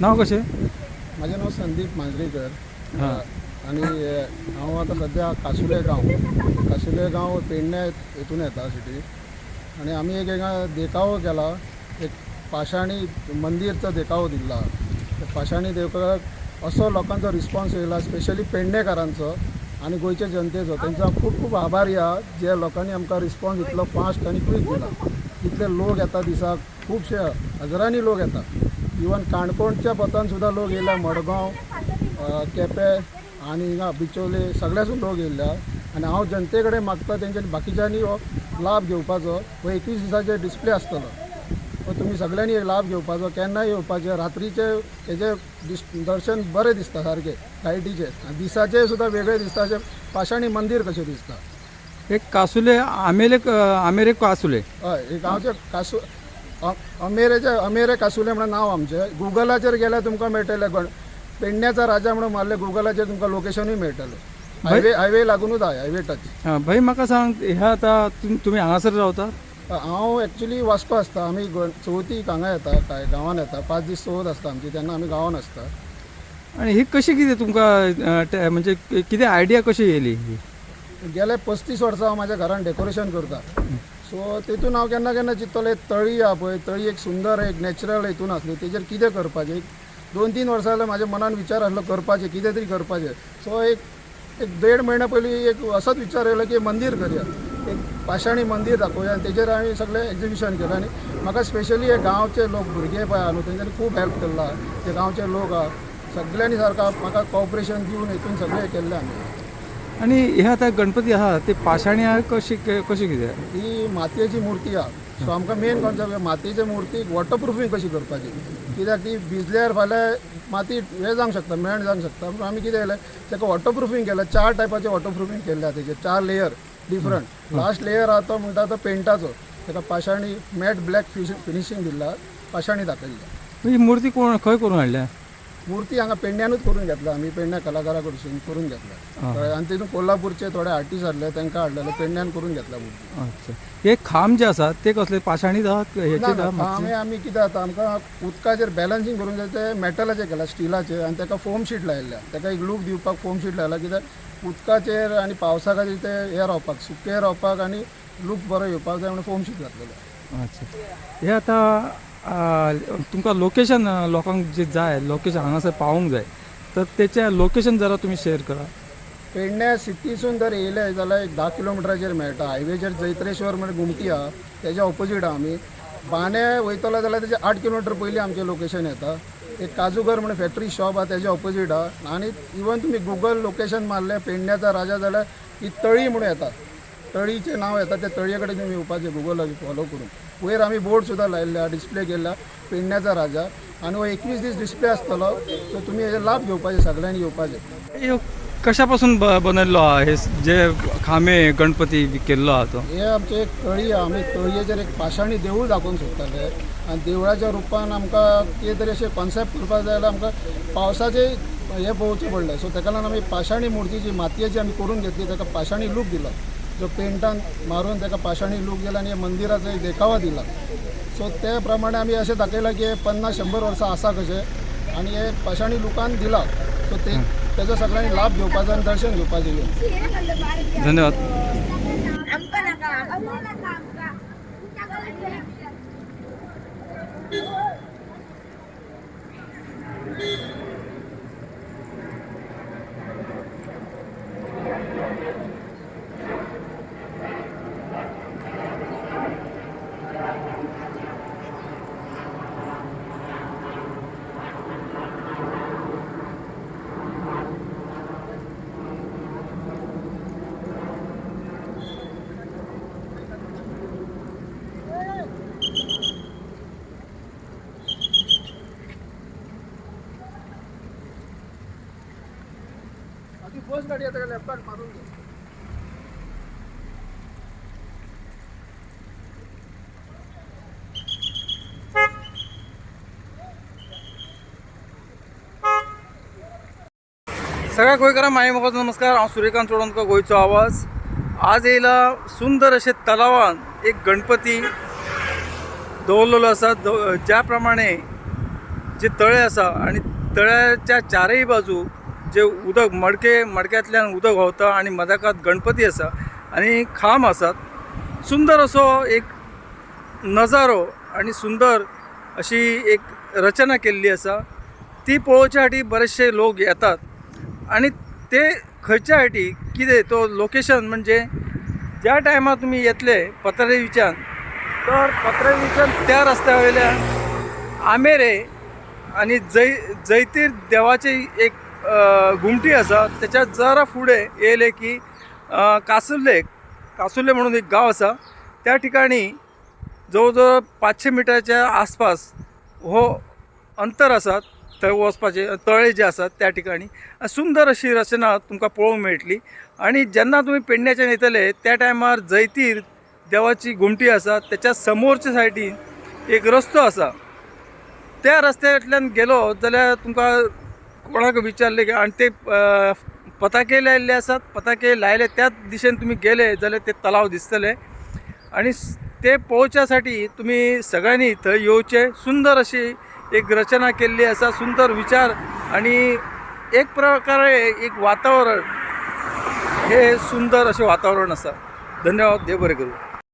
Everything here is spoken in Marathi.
नाव कशें माझे नाव संदीप मांजरेकर. हां. आणि हांव आतां सध्या कासुले गांव. कासुले गांव पेडण्या हितून येता सिटी आणि आम्ही एक हिंगा देखावो केला. एक पाशाणी मंदिरचो देखावो दिला. पाशाणी देवळाक असो लोकांचो रिस्पॉन्स येयला स्पेशली पेडणेकारांचो आणि गोंयच्या जनतेचो तेंचो हांव खूब खूब आभारी आहा जे लोकांनी आमकां रिस्पॉन्स इतलो फास्ट आनी क्वीक दिला. इतले लोक येता दिसाक खुबशे हजारांनी लोक येता इवन काणकोणच्या पथान सुद्दां लोक येयला मडगांव केपें आनी हिंगा बिचोले सगळ्यासून लोक येयल्या आनी हांव जनते कडेन मागता तेंच्यांनी बाकीच्यांनी हो लाभ घेवपाचो हो एकवीस दिसाचे डिस्प्ले आसतलो. तुमी सगळ्यांनी एक लाभ घेवपाचो केन्नाय येवपाचे रात्रीचे हेजे दिस दर्शन बरें दिसता सारकें लायटीचे. आनी दिसाचे सुद्दां वेगळें दिसता अशें पाशाणी मंदीर कशें दिसता. एक कासुले आमेले आमेरे कासुले. हय एक गांवचे कासू अमेरेचे अमेरे कासुले म्हणून नांव आमचें. गुगलाचेर गेल्यार तुमकां मेळटलें गण पेडण्याचा राजा म्हणून मारले गुगलाचेर तुमकां लोकेशनूय मेळटलें हायवे हायवे लागूनूच आहा हायवे टच हां भाई म्हाका सांग ह्या आतां तुम- हांगासर रावता? हांव एक्चुली वास्को आसता. आमी चवथीक हांगा येता काय गांवान येता. पांच दीस चवथ आसता आमची तेन्ना आमी गांवान आसता. आनी ही कशी कितें तुमकां अ, ते- म्हणजे कितें आयडिया कशी येयली ही? गेले पस्तीस वर्सां हांव म्हाज्या घरान डेकोरेशन करता. सो तेतून हांव केन्ना केन्ना चिंततलें तळी आहा पळय तळी एक सुंदर एक नॅचरल हितून आसली तेजेर कितें करपाचें? एक दोन तीन वर्सां जाल्यार म्हाज्या मनान विचार आसलो करपाचें कितें तरी करपाचें. सो एक एक देड म्हयन्या पयलीं एक असोच विचार येयलो की मंदीर करया. एक पाशाणी मंदीर दाखोवया. आनी तेजेर हांवें सगळें एग्जिबिशन केलें. आनी म्हाका स्पेशली हे गांवचे लोक भुरगे पळय आहा न्हू तेंच्यांनी खूब हेल्प आहा जे गांवचे लोक आहा सगळ्यांनी सारका म्हाका कॉपरेशन दिवन हितून सगळें केल्लें आमी आनी हे आतां गणपती आहा ते पाशाणी आहा कशी कशी कितें ही मातयेची मूर्ती आहा. सो आमकां मेन कॉन्सेप्ट मातयेची मूर्तीक वॉटरप्रुफींग कशी करपाची. कित्याक ती भिजल्यार फाल्यां माती हे जावंक शकता मेण जावंक शकता. म्हणून आमी कितें केलें ताका वॉटरप्रुफींग केलें. चार टायपाचें वॉटरप्रुफींग केल्लें आहा तेजेर चार लेयर डिफरंट लास्ट लेयर आहा तो म्हणटा तो पेंटाचो ताका पाशाणी मॅट ब्लॅक फिनिशींग दिला पाशाणी दाखयल्ली ही मूर्ती कोण खंय करून हाडल्या मूर्ती हांगा पेडण्यांनूच करून घेतला. आमी पेडण्या कलाकारा कडसून करून घेतला? आनी तितून कोल्हापूरचे थोडे आर्टिस्ट हाडले तांकां हाडलेले पेडण्यान करून घेतला मूर्ती. अच्छा. हे खांब जे आसा ते कसले? आहा ना, आमी कितें जाता आमकां उदकाचेर बॅलन्सिंग करून जाय ते मेटलाचेर केला स्टिलाचेर आनी ताका फोम शीट लायल्या ताका एक लूक दिवपाक फोम शीट लायला कित्याक उदकाचेर आनी पावसा खातीर ते हे रावपाक सुके रावपाक आनी लूक बरो येवपाक जाय म्हणून फोम शीट घातलेलो. अच्छा. हे आतां तुमकां लोकेशन लोकांक जे जाय लोकेशन हांगासर पावूंक जाय तर तेचें लोकेशन जरा तुमी शेअर करा. पेडण्या सिटीसून जर येयले जाल्यार एक धा किलोमिटराचेर मेळटा. हायवेचेर जैत्रेश्वर म्हणून घुमटी आहा तेज्या ऑपोजीट आहा आमी बाणे वयतलो जाल्यार तेजे आठ किलोमिटर पयलीं आमचें लोकेशन येता. एक काजूगर म्हणून फॅक्टरी शॉप आहा तेज्या ऑपोजीट आहा आनी इवन तुमी गुगल लोकेशन मारलें पेडण्याचा राजा जाल्यार ही तळी म्हणून येता तळीचें नांव येता त्या तळये कडेन तुमी येवपाचें गुगल फॉलो करून. वयर आमी बोर्ड सुद्दां लायल्ल्या डिस्प्ले केला पेडण्याचा राजा. आनी हो एकवीस दीस डिस्प्ले आसतलो सो तुमी हेजे लाभ घेवपाचे सगळ्यांनी येवपाचे हे कशा पासून ब- बनयल्लो आहा हे जे खांबे गणपती केल्लो आहा तो? हे आमचे एक तळी आहा. आमी तळयेचेर एक पाशाणी देवूळ दाखोवंक सोदताले आनी देवळाच्या रुपान आमकां कितें तरी अशें कॉन्सेप्ट करपाक जाय जाल्यार आमकां पावसाचे हे पळोवचें पडलें. सो ताका लागून आमी पाशाणी मुर्ती जी मातयेची आमी करून घेतली ताका पाशाणी लूक दिलो. जो पेंटान मारून ताका पाशाणी लूक दिला आनी हे मंदिराचो एक देखावा दिला. सो ते प्रमाणे आमी अशें दाखयलां की हे पन्नास शंबर वर्सां आसा कशें आनी हे पाशाणी लुकान दिला. सो ते तेजो सगळ्यांनी लाभ घेवपाचो आनी दर्शन घेवपाचें येवन धन्यवाद ती नाका आधी गाडी येता लेफ्ट मारून? घे सगळ्या गोंयकारांक माय मोगाचो नमस्कार. हांव सूर्यकांत चोडणकर गोंयचो आवाज. आज येयला सुंदर अशे तलावान एक गणपती दवरलेलो आसा ज्या प्रमाणे जे तळे आसा आनी तळ्याच्या चारय बाजू जे उदक मडके मडक्यांतल्यान उदक व्हांवता आनी मदकांत गणपती आसा आनी खांब आसात सुंदर असो एक नजारो आनी सुंदर अशी एक रचना केल्ली आसा ती पळोवच्या खातीर बरेचशे लोक येतात आनी ते खंयच्या खातीर कितें तो लोकेशन म्हणजे ज्या टायमार तुमी येतले पत्रेवीच्यान तर पत्रेवीच्यान त्या रस्त्या वयल्यान आमेरे आनी जै जैतीर देवाची एक घुमटी आसा त्याच्या जरा फुडें येयले की अ, कासुर्ले कासुर्ले म्हणून एक गांव आसा त्या ठिकाणी जवळ जवळ पांचशे मिटराच्या आसपास हो अंतर आसात थंय वचपाचे तळे जे आसात त्या ठिकाणी. सुंदर अशी रचना तुमकां पळोवंक मेळटली आणि जेन्ना तुमी पेडण्याच्यान येतले त्या टायमार जैतीर देवाची घुमटी आसा त्याच्या समोरच्या सायडीन एक रस्तो आसा त्या रस्त्यातल्यान गेलो जाल्यार तुमकां कोणाक विचारले की आनी ते पताके लायल्ले आसात पताके लायले त्याच दिशेन तुमी गेले जाल्यार ते तलाव दिसतले. आणि ते पळोवच्यासाठी तुम्ही सगळ्यांनी थंय येवचे सुंदर अशी एक रचना केल्ली आसा सुंदर विचार आणि एक प्रकारे एक वातावरण हे सुंदर अशें वातावरण आसा धन्यवाद देव बरें करू.